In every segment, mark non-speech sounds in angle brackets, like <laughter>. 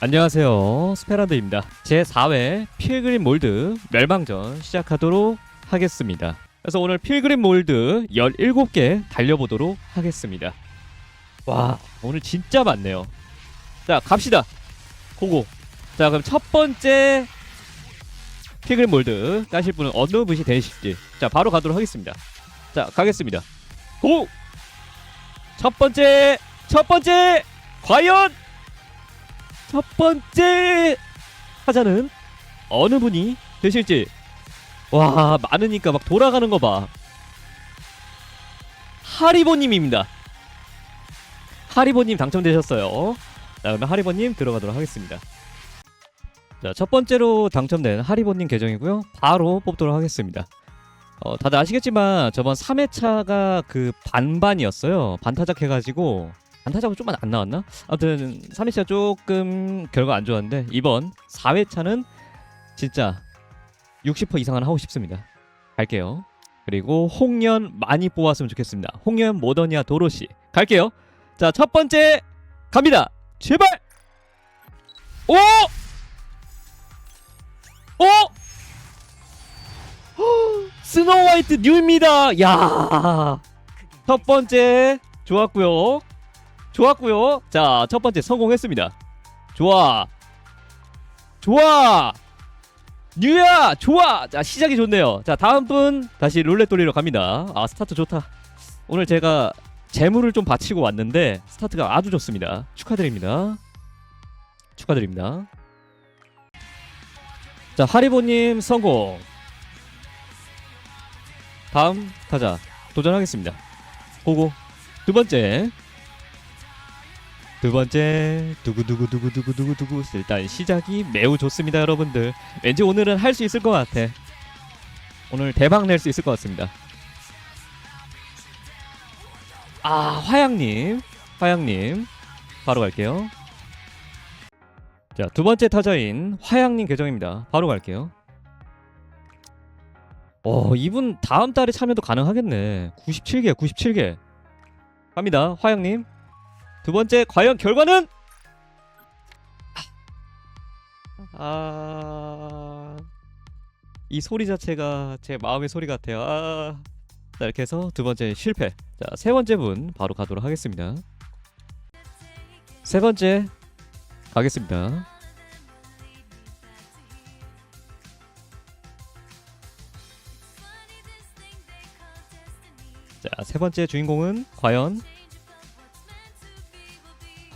안녕하세요. 스페란드입니다. 제4회 필그림 몰드 멸망전 시작하도록 하겠습니다. 그래서 오늘 필그림 몰드 17개 달려보도록 하겠습니다. 와 오늘 진짜 많네요. 자 갑시다. 고고. 자 그럼 첫 번째 필그림 몰드 까실 분은 어느 분이 되실지. 자 바로 가도록 하겠습니다. 자 가겠습니다. 고! 첫 번째 첫 번째 과연 첫 번째 타자는 어느 분이 되실지. 와 많으니까 막 돌아가는 거 봐. 하리보님입니다. 하리보님 당첨되셨어요. 자 그러면 하리보님 들어가도록 하겠습니다. 자 첫 번째로 당첨된 하리보님 계정이고요. 바로 뽑도록 하겠습니다. 어, 다들 아시겠지만 저번 3회차가 그 반반이었어요. 반타작 해가지고 반타작은 좀만 안 나왔나? 아무튼 3회차 조금 결과 안 좋았는데 이번 4회차는 진짜 60% 이상은 하고 싶습니다. 갈게요. 그리고 홍연 많이 뽑았으면 좋겠습니다. 홍연 모더니아 도로시 갈게요. 자 첫 번째 갑니다. 제발. 오! 오! <gasps> 스노우 화이트 뉴입니다. 야. 첫 번째 좋았고요. 좋았고요. 자, 첫 번째 성공했습니다. 좋아. 좋아. 뉴야, 좋아. 자, 시작이 좋네요. 자, 다음 분 다시 룰렛 돌리러 갑니다. 아, 스타트 좋다. 오늘 제가 재물을 좀 바치고 왔는데 스타트가 아주 좋습니다. 축하드립니다. 축하드립니다. 자, 하리보님 성공. 다음 타자 도전하겠습니다. 고고. 두 번째. 두 번째 두구두구두구두구두구두구 일단 시작이 매우 좋습니다 여러분들. 왠지 오늘은 할 수 있을 것 같아. 오늘 대박 낼 수 있을 것 같습니다. 아 화양님 화양님 바로 갈게요. 자 두 번째 타자인 화양님 계정입니다. 바로 갈게요. 어 이분 다음 달에 참여도 가능하겠네. 97개 97개. 갑니다 화양님 두 번째 과연 결과는 아... 이 소리 자체가 제 마음의 소리 같아요. 아... 자, 이렇게 해서 두 번째 실패. 자, 세 번째 분 바로 가도록 하겠습니다. 세 번째 가겠습니다. 자, 세 번째 주인공은 과연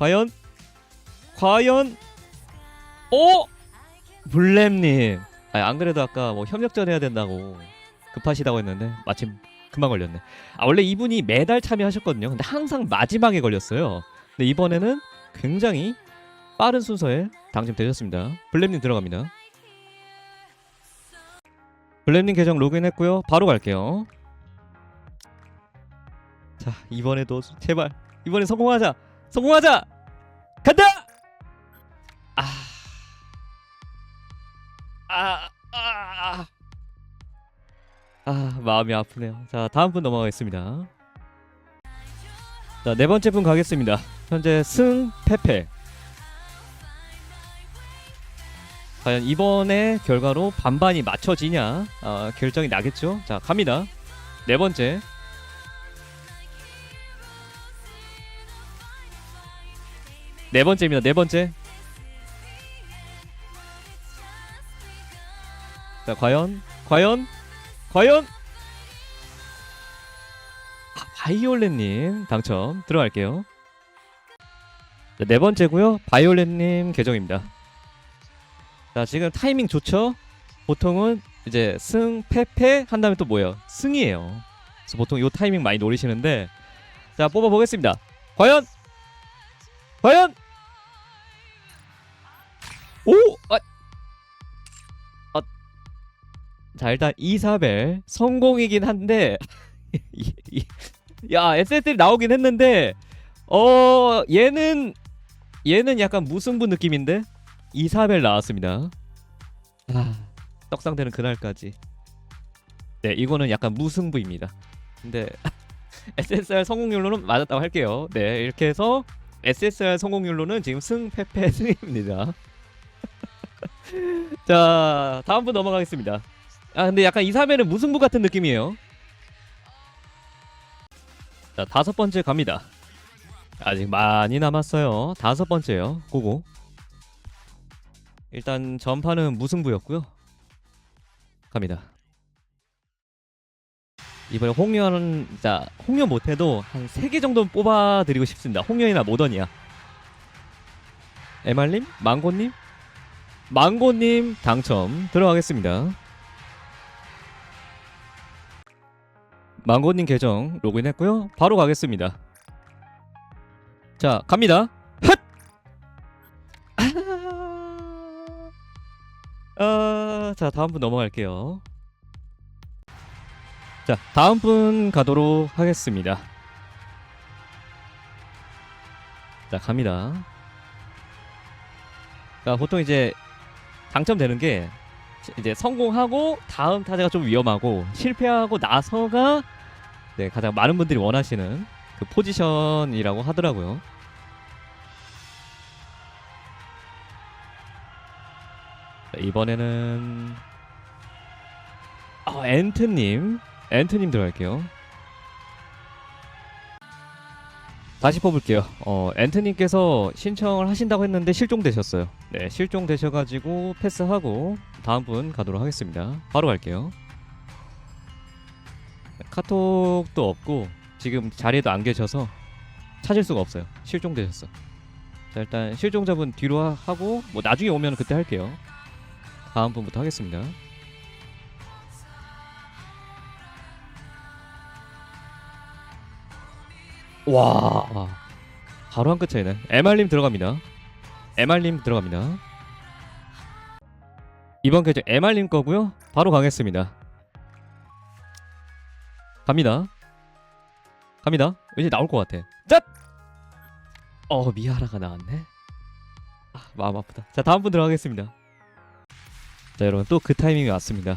과연? 과연? 오 블렘님. 아니, 안 그래도 아까 뭐 협력전 해야 된다고 급하시다고 했는데 마침 금방 걸렸네. 아 원래 이분이 매달 참여하셨거든요. 근데 항상 마지막에 걸렸어요. 근데 이번에는 굉장히 빠른 순서에 당첨되셨습니다. 블렘님 들어갑니다. 블렘님 계정 로그인했고요. 바로 갈게요. 자 이번에도 제발 이번에 성공하자! 성공하자 간다 아. 아, 아, 아, 마음이 아프네요. 자, 다음 분 넘어가겠습니다. 자, 네 번째 분 가겠습니다. 현재 승, 페페. 과연 이번의 결과로 반반이 맞춰지냐 어, 결정이 나겠죠. 자, 갑니다. 네 번째. 네 번째입니다. 네 번째. 자, 과연, 과연, 과연. 아, 바이올렛님 당첨 들어갈게요. 자, 네 번째고요. 바이올렛님 계정입니다. 자, 지금 타이밍 좋죠? 보통은 이제 승, 패 패 한 다음에 또 뭐예요? 승이에요. 그래서 보통 이 타이밍 많이 노리시는데 자 뽑아 보겠습니다. 과연, 과연. 오! 아, 자 일단 이사벨 성공이긴 한데 <laughs> 야 SSL 나오긴 했는데 어 얘는 얘는 약간 무승부 느낌인데 이사벨 나왔습니다. 아 떡상되는 그날까지 네 이거는 약간 무승부입니다. 근데 <laughs> SSR 성공률로는 맞았다고 할게요. 네 이렇게 해서 SSR 성공률로는 지금 승패패 <laughs> 승입니다. 자 다음 분 넘어가겠습니다. 아 근데 약간 2, 3회는 무승부 같은 느낌이에요. 자 다섯 번째 갑니다. 아직 많이 남았어요. 다섯 번째요. 고고. 일단 전판은 무승부였고요. 갑니다. 이번에 홍련은 자 홍련 못해도 한세개 정도는 뽑아드리고 싶습니다. 홍련이나 모던이야. 에말님, 망고님, 망고님 당첨 들어가겠습니다. 망고님 계정 로그인했고요. 바로 가겠습니다. 자 갑니다. 헛! 아, 자 다음 분 넘어갈게요. 자 다음 분 가도록 하겠습니다. 자 갑니다. 자 보통 이제 당첨되는 게 이제 성공하고 다음 타자가 좀 위험하고 실패하고 나서가 네, 가장 많은 분들이 원하시는 그 포지션이라고 하더라고요. 자, 이번에는 아, 엔트님, 엔트님 들어갈게요. 다시 뽑을게요. 어, 엔트님께서 신청을 하신다고 했는데 실종되셨어요. 네, 실종되셔가지고 패스하고 다음 분 가도록 하겠습니다. 바로 갈게요. 카톡도 없고 지금 자리에도 안 계셔서 찾을 수가 없어요. 실종되셨어. 자 일단 실종자분 뒤로 하- 하고 뭐 나중에 오면 그때 할게요. 다음 분부터 하겠습니다. 와 바로 한 끗 차이네. MR님 들어갑니다. MR님 들어갑니다. 이번 계정 MR님 거고요. 바로 가겠습니다. 갑니다. 갑니다. 왠지 나올 것 같아. 짠! 어 미아라가 나왔네. 아, 마음 아프다. 자 다음 분 들어가겠습니다. 자 여러분 또 그 타이밍이 왔습니다.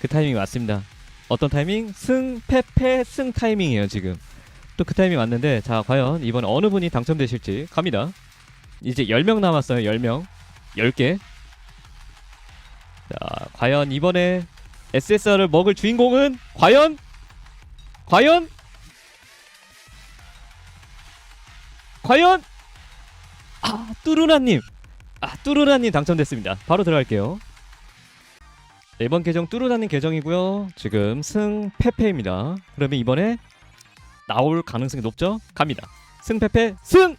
그 타이밍이 왔습니다. 어떤 타이밍? 승, 패 패, 승 타이밍이에요 지금. 또 그 타이밍 왔는데 자 과연 이번 어느 분이 당첨되실지 갑니다. 이제 10명 남았어요. 10명. 10개. 자 과연 이번에 SSR을 먹을 주인공은 과연 과연 과연 아 뚜루나님 아 뚜루나님 당첨됐습니다 바로 들어갈게요 네, 이번 계정 뚜루나님 계정이고요 지금 승 페페입니다 그러면 이번에 나올 가능성이 높죠? 갑니다. 승 페페 승!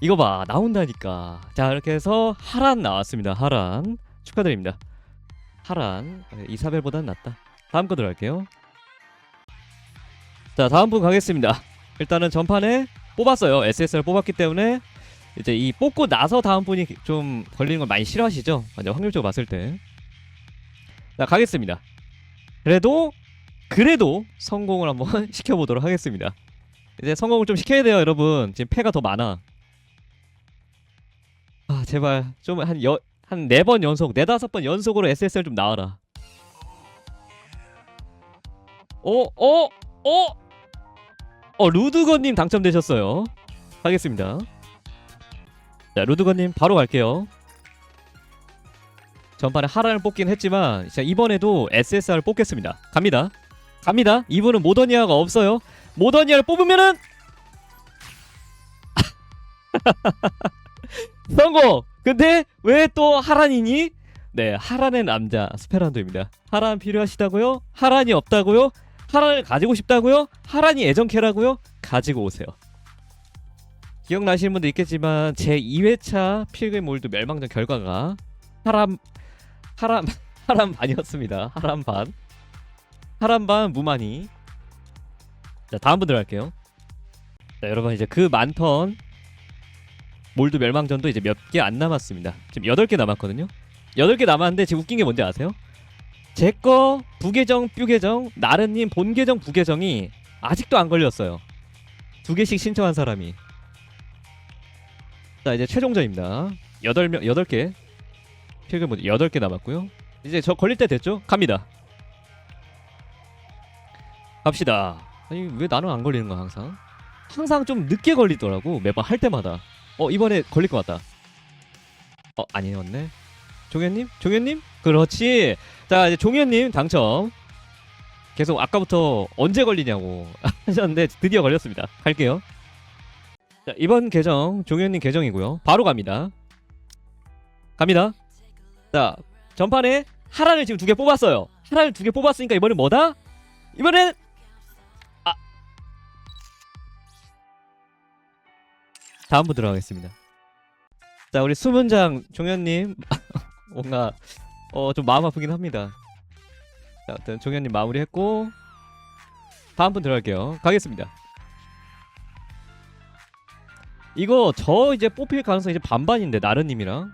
이거 봐 나온다니까. 자 이렇게 해서 하란 나왔습니다. 하란. 축하드립니다. 하란. 네, 이사벨보단 낫다. 다음 거 들어갈게요. 자 다음 분 가겠습니다. 일단은 전판에 뽑았어요. SSR 뽑았기 때문에 이제 이 뽑고 나서 다음 분이 좀 걸리는 걸 많이 싫어하시죠? 완전 확률적으로 봤을 때자 가겠습니다. 그래도 그래도 성공을 한번 <laughs> 시켜보도록 하겠습니다 이제 성공을 좀 시켜야 돼요 여러분 지금 패가 더 많아 아 제발 좀 한 여 한 네 번 연속, 네 다섯 번 연속으로 SSR 좀 나와라. 어, 어, 어, 어, 루드건님 당첨되셨어요. 하겠습니다. 자, 루드건님 바로 갈게요. 전판에 하란을 뽑긴 했지만, 자, 이번에도 SSR 뽑겠습니다. 갑니다. 갑니다. 이분은 모더니아가 없어요. 모더니아를 뽑으면은 <laughs> 성공! 근데 왜 또 하란이니? 네, 하란의 남자 스페란도입니다. 하란 필요하시다고요? 하란이 없다고요? 하란을 가지고 싶다고요? 하란이 애정캐라고요? 가지고 오세요. 기억나시는 분도 있겠지만 제 2회차 필그림 몰드 멸망전 결과가 하람 하람 <laughs> 하람 반이었습니다. 하람 반. 하람 반 무만이. 자, 다음 분들 할게요. 자, 여러분 이제 그 많던 몰드 멸망전도 이제 몇 개 안 남았습니다. 지금 8개 남았거든요. 8개 남았는데 지금 웃긴 게 뭔지 아세요? 제 거 부계정, 뾰계정, 나른님 본계정, 부계정이 아직도 안 걸렸어요. 두 개씩 신청한 사람이. 자, 이제 최종전입니다. 8명 8개. 필금 모드 8개 남았고요. 이제 저 걸릴 때 됐죠? 갑니다. 갑시다. 아니, 왜 나는 안 걸리는 거야, 항상? 항상 좀 늦게 걸리더라고 매번 할 때마다. 어 이번에 걸릴 것 같다. 어 아니었네. 종현님? 종현님? 그렇지. 자 이제 종현님 당첨. 계속 아까부터 언제 걸리냐고 <laughs> 하셨는데 드디어 걸렸습니다. 갈게요. 자 이번 계정 종현님 계정이고요. 바로 갑니다. 갑니다. 자 전판에 하란을 지금 두 개 뽑았어요. 하란을 두개 뽑았으니까 이번엔 뭐다? 이번엔 다음 분 들어가겠습니다. 자 우리 수문장 종현님. <laughs> 뭔가 어 좀 마음 아프긴 합니다. 자 일단 종현님 마무리했고 다음 분 들어갈게요. 가겠습니다. 이거 저 이제 뽑힐 가능성 이제 반반인데 나른님이랑.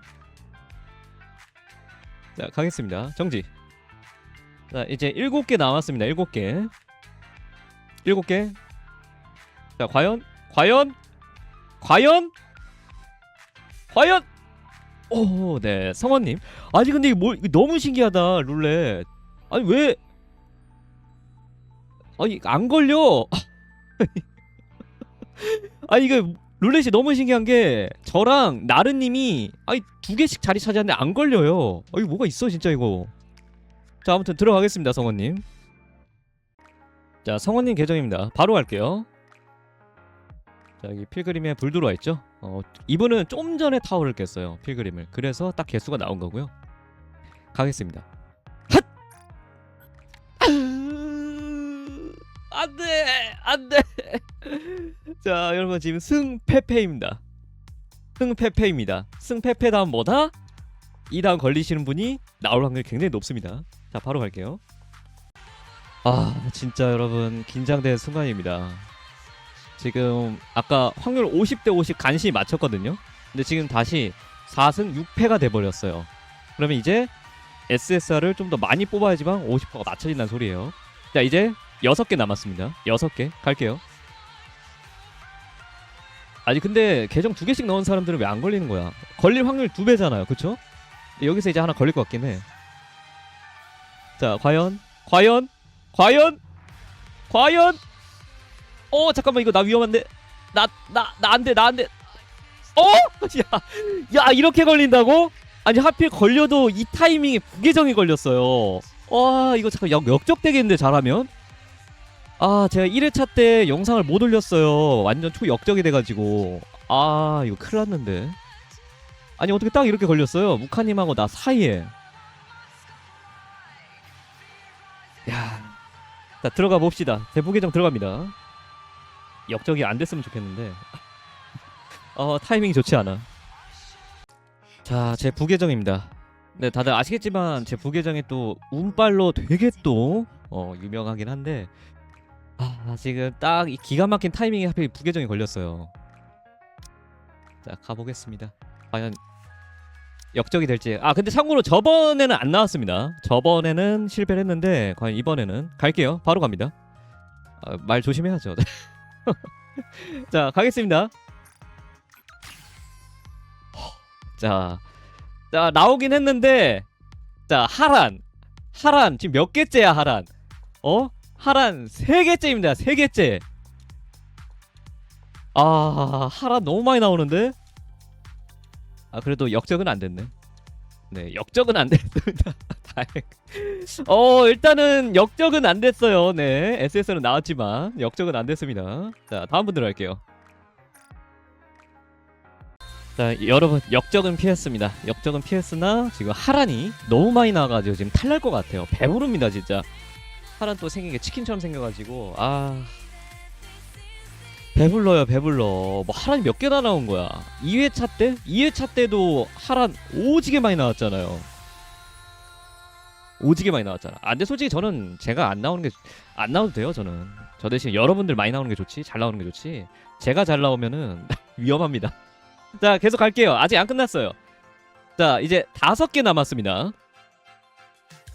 자 가겠습니다. 정지. 자 이제 일곱 개 남았습니다. 일곱 개. 일곱 개자 과연? 과연 과연? 과연? 오 네 성원님. 아니 근데 이게 뭐 이거 너무 신기하다 룰렛. 아니 왜? 아니 안 걸려. <laughs> 아니 이거 룰렛이 너무 신기한 게 저랑 나른님이 아니 두 개씩 자리 차지하는데 안 걸려요. 아니 뭐가 있어 진짜 이거. 자 아무튼 들어가겠습니다 성원님. 자 성원님 계정입니다. 바로 갈게요 자 여기 필그림에 불 들어와 있죠? 어 이분은 좀 전에 타워를 깼어요 필그림을. 그래서 딱 개수가 나온 거고요. 가겠습니다. 핫 안 돼 안 돼. 자 여러분 지금 승패패입니다. 승패패입니다. 승패패 다음 뭐다? 이 다음 걸리시는 분이 나올 확률이 굉장히 높습니다. 자 바로 갈게요. 아 진짜 여러분 긴장된 순간입니다 지금 아까 확률 50대 50 간신히 맞췄거든요. 근데 지금 다시 4승 6패가 돼버렸어요. 그러면 이제 SSR을 좀 더 많이 뽑아야지만 50%가 맞춰진다는 소리예요. 자 이제 6개 남았습니다. 6개. 갈게요. 아니 근데 계정 두 개씩 넣은 사람들은 왜 안 걸리는 거야? 걸릴 확률 두 배잖아요. 그쵸? 여기서 이제 하나 걸릴 것 같긴 해 자 과연? 과연? 과연? 과연 어 잠깐만 이거 나 위험한데. 나 나 나 안돼 나 안돼 어? <laughs> 야, 야 이렇게 걸린다고? 아니 하필 걸려도 이 타이밍에 부계정이 걸렸어요. 와 이거 잠깐 역, 역적되겠는데 잘하면? 아 제가 1회차 때 영상을 못 올렸어요. 완전 초역적이 돼가지고. 아 이거 큰일 났는데. 아니 어떻게 딱 이렇게 걸렸어요? 무카님하고 나 사이에. 야, 자 들어가 봅시다. 대부계정 들어갑니다. 역적이 안 됐으면 좋겠는데. 어 타이밍이 좋지 않아. 자, 제 부계정입니다. 네, 다들 아시겠지만 제 부계정이 또 운빨로 되게 또 어, 유명하긴 한데 아 지금 딱 이 기가 막힌 타이밍에 하필 부계정이 걸렸어요. 자 가보겠습니다. 과연 역적이 될지. 아 근데 참고로 저번에는 안 나왔습니다. 저번에는 실패를 했는데 과연 이번에는 갈게요. 바로 갑니다. 아, 말 조심해야죠. <laughs> <laughs> 자 가겠습니다. 자, 자 나오긴 했는데 자 하란 하란 지금 몇 개째야 하란? 어? 하란 세 개째입니다. 세 개째. 아 하란 너무 많이 나오는데? 아 그래도 역적은 안 됐네. 네 역적은 안 됐습니다. <laughs> 어 일단은 역적은 안 됐어요. 네 SS는 나왔지만 역적은 안 됐습니다. 자 다음 분들 할게요. 자 여러분 역적은 피했습니다. 역적은 피했으나 지금 하란이 너무 많이 나와가지고 지금 탈날 것 같아요. 배부릅니다 진짜. 하란 또 생긴 게 치킨처럼 생겨가지고 아 배불러요 배불러. 뭐 하란이 몇 개나 나온 거야? 2회차 때? 2회차 때도 하란 오지게 많이 나왔잖아요. 오지게 많이 나왔잖아. 아 근데 솔직히 저는 제가 안 나오는 게 안 나와도 돼요 저는. 저 대신 여러분들 많이 나오는 게 좋지 잘 나오는 게 좋지. 제가 잘 나오면은 <laughs> 위험합니다. 자 계속 갈게요. 아직 안 끝났어요. 자 이제 다섯 개 남았습니다.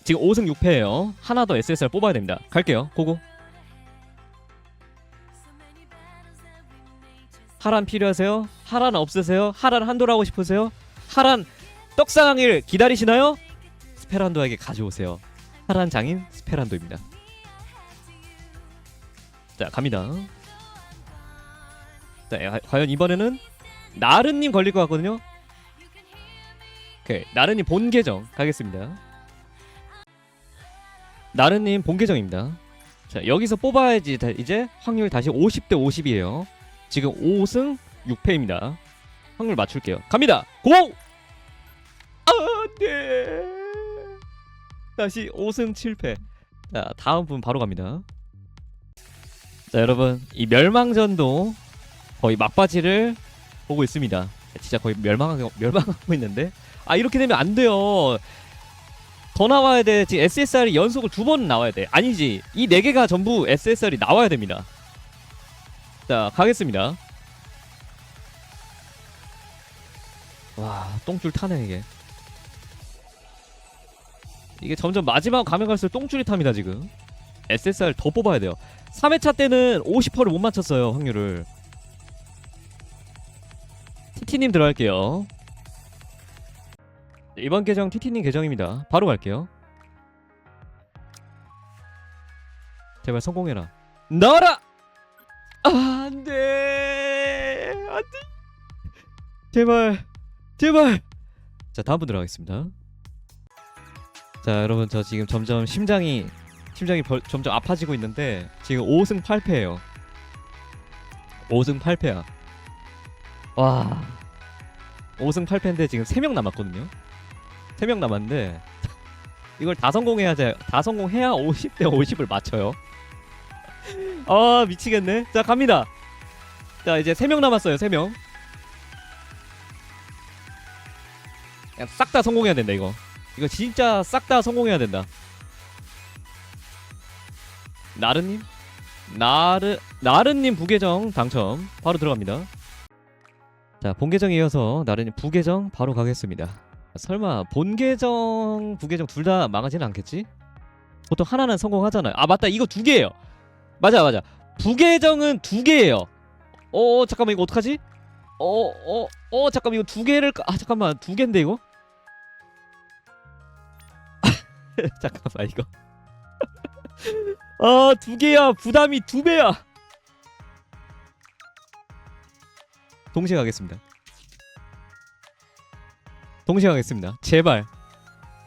지금 5승 6패예요. 하나 더 SSR 뽑아야 됩니다. 갈게요. 고고 하란 필요하세요? 하란 없으세요? 하란 한도로 하고 싶으세요? 하란 떡상황을 기다리시나요? 스페란도에게 가져오세요. 하란 장인 스페란도입니다. 자 갑니다. 자, 야, 과연 이번에는 나른님 걸릴 것 같거든요. 오케이, 나른님 본 계정 가겠습니다. 나른님 본 계정입니다. 자, 여기서 뽑아야지 다- 이제 확률 다시 50대 50이에요. 지금 5승 6패입니다. 확률 맞출게요. 갑니다. 고! 아, 네. 다시 5승 7패. 자, 다음 분 바로 갑니다. 자, 여러분, 이 멸망전도 거의 막바지를 보고 있습니다. 진짜 거의 멸망하고 멸망하고 있는데 아 이렇게 되면 안 돼요. 더 나와야 돼. 지금 SSR이 연속으로 두번 나와야 돼. 아니지. 이 네 개가 전부 SSR이 나와야 됩니다. 자, 가겠습니다. 와, 똥줄 타네 이게. 이게 점점 마지막 가면 갈수록 똥줄이 탑니다 지금. SSR 더 뽑아야 돼요. 3회차 때는 50%를 못 맞췄어요 확률을. TT님 들어갈게요. 이번 계정 TT님 계정입니다. 바로 갈게요. 제발 성공해라. 나와라! 아, 안 돼! 안 돼! 제발! 제발! 자, 다음 분 들어가겠습니다. 자, 여러분, 저 지금 점점 심장이, 심장이 벌, 점점 아파지고 있는데, 지금 5승 8패예요 5승 8패야. 와. 5승 8패인데 지금 3명 남았거든요. 3명 남았는데 이걸 다 성공해야 돼. 다 성공해야 50대 50을 맞춰요. 아, 미치겠네. 자, 갑니다. 자, 이제 3명 남았어요. 3명. 싹 다 성공해야 된다, 이거. 이거 진짜 싹 다 성공해야 된다. 나르님? 나르 나르님 부계정 당첨 바로 들어갑니다. 자, 본 계정에 이어서 나른이 부계정 바로 가겠습니다. 설마 본 계정, 부계정 둘 다 망하지는 않겠지? 보통 하나는 성공하잖아요. 아 맞다, 이거 두 개예요. 맞아, 맞아. 부계정은 두 개예요. 어, 어, 잠깐만 이거 어떡하지? 어, 어, 어, 잠깐만 이거 두 개를 까- 아 잠깐만 두 개인데 이거? <laughs> 잠깐만 이거. <laughs> 아, 두 개야. 부담이 두 배야. 동시에 가겠습니다. 동시에 가겠습니다. 제발.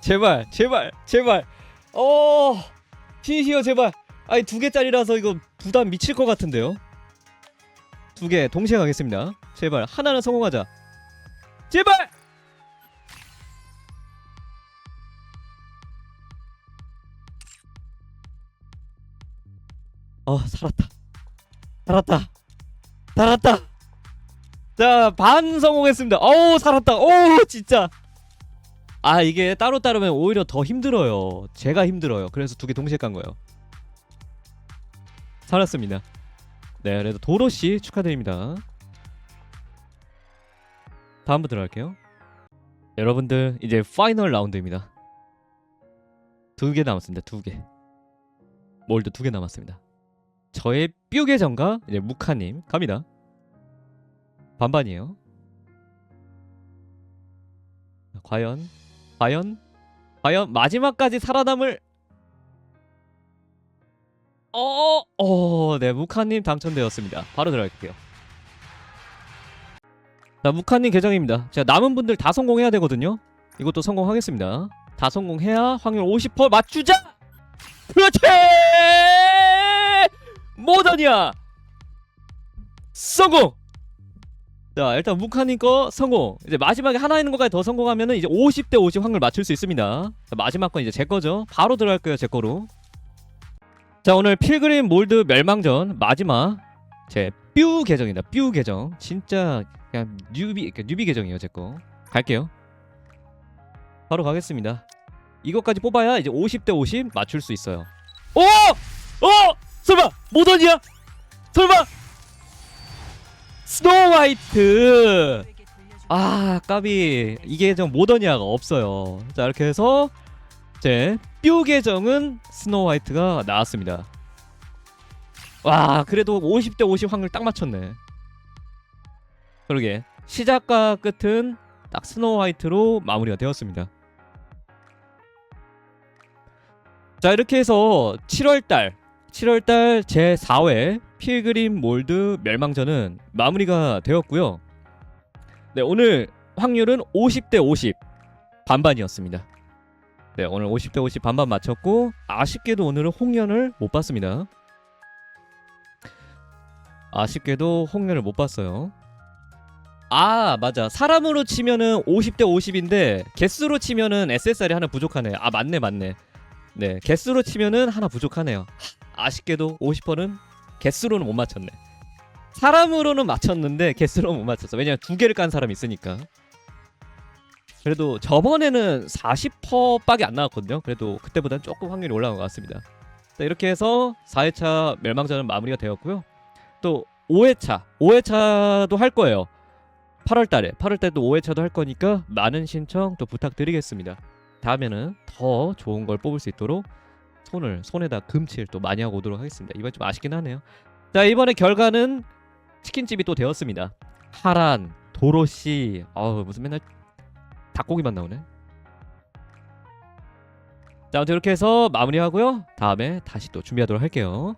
제발. 제발. 제발. 어. 신시여 제발. 아니 두 개짜리라서 이거 부담 미칠 것 같은데요. 두 개 동시에 가겠습니다. 제발 하나는 성공하자. 제발. 어 살았다. 살았다. 살았다. 자, 반 성공했습니다. 어우, 살았다. 어우, 진짜. 아, 이게 따로 따르면 오히려 더 힘들어요. 제가 힘들어요. 그래서 두 개 동시에 깐 거예요. 살았습니다. 네, 그래도 도로 씨 축하드립니다. 다음 분 들어갈게요. 여러분들 이제 파이널 라운드입니다. 두 개 남았습니다. 두 개. 몰드 두 개 남았습니다. 저의 뾰 계정과 이제 무카님 갑니다. 반반이에요. 과연 과연 과연 마지막까지 살아남을 어, 어, 네, 무카님 당첨되었습니다. 바로 들어갈게요. 자, 무카님 계정입니다. 제가 남은 분들 다 성공해야 되거든요. 이것도 성공하겠습니다. 다 성공해야 확률 50% 맞추자. 그렇지! 모던이야. 성공. 자 일단 무카님 거 성공 이제 마지막에 하나 있는 것까지 더 성공하면은 이제 50대 50 확률 맞출 수 있습니다 자, 마지막 건 이제 제 거죠 바로 들어갈 거예요 제 거로 자 오늘 필그림 몰드 멸망전 마지막 제 뾰 계정이다. 뾰 계정. 진짜 그냥 뉴비 그러니까 뉴비 계정이에요 제 거. 갈게요. 바로 가겠습니다. 이것까지 뽑아야 이제 50대 50 맞출 수 있어요. 오! 어! 설마 모던이야? 설마? 스노우 화이트! 아 까비. 이게 좀 모더니아가 없어요. 자 이렇게 해서 제 뾰 계정은 스노우 화이트가 나왔습니다 와 그래도 50대 50 확률 딱 맞췄네 그러게 시작과 끝은 딱 스노우 화이트로 마무리가 되었습니다 자 이렇게 해서 7월달 7월달 제 4회 필그림 몰드 멸망전은 마무리가 되었고요. 네, 오늘 확률은 50대 50 반반이었습니다. 네, 오늘 50대 50 반반 맞췄고 아쉽게도 오늘은 홍련을 못 봤습니다. 아쉽게도 홍련을 못 봤어요. 아 맞아. 사람으로 치면은 50대 50인데 개수로 치면은 SSR이 하나 부족하네. 아 맞네 맞네. 네 개수로 치면은 하나 부족하네요. 아쉽게도 50%는 개수로는 못 맞췄네. 사람으로는 맞췄는데 개수로는 못 맞췄어. 왜냐면 두 개를 깐 사람이 있으니까 그래도 저번에는 40%밖에 안 나왔거든요 그래도 그때보다는 조금 확률이 올라간 것 같습니다 자, 이렇게 해서 4회차 멸망전은 마무리가 되었고요 또 5회차 5회차도 할 거예요 8월 달에 8월 달도 5회차도 할 거니까 많은 신청 또 부탁드리겠습니다. 다음에는 더 좋은 걸 뽑을 수 있도록 손을 손에다 금칠 또 많이 하고 오도록 하겠습니다. 이번 좀 아쉽긴 하네요. 자 이번에 결과는 치킨집이 또 되었습니다. 하란, 도로시, 어 무슨 맨날 닭고기만 나오네. 자 아무튼 이렇게 해서 마무리하고요. 다음에 다시 또 준비하도록 할게요.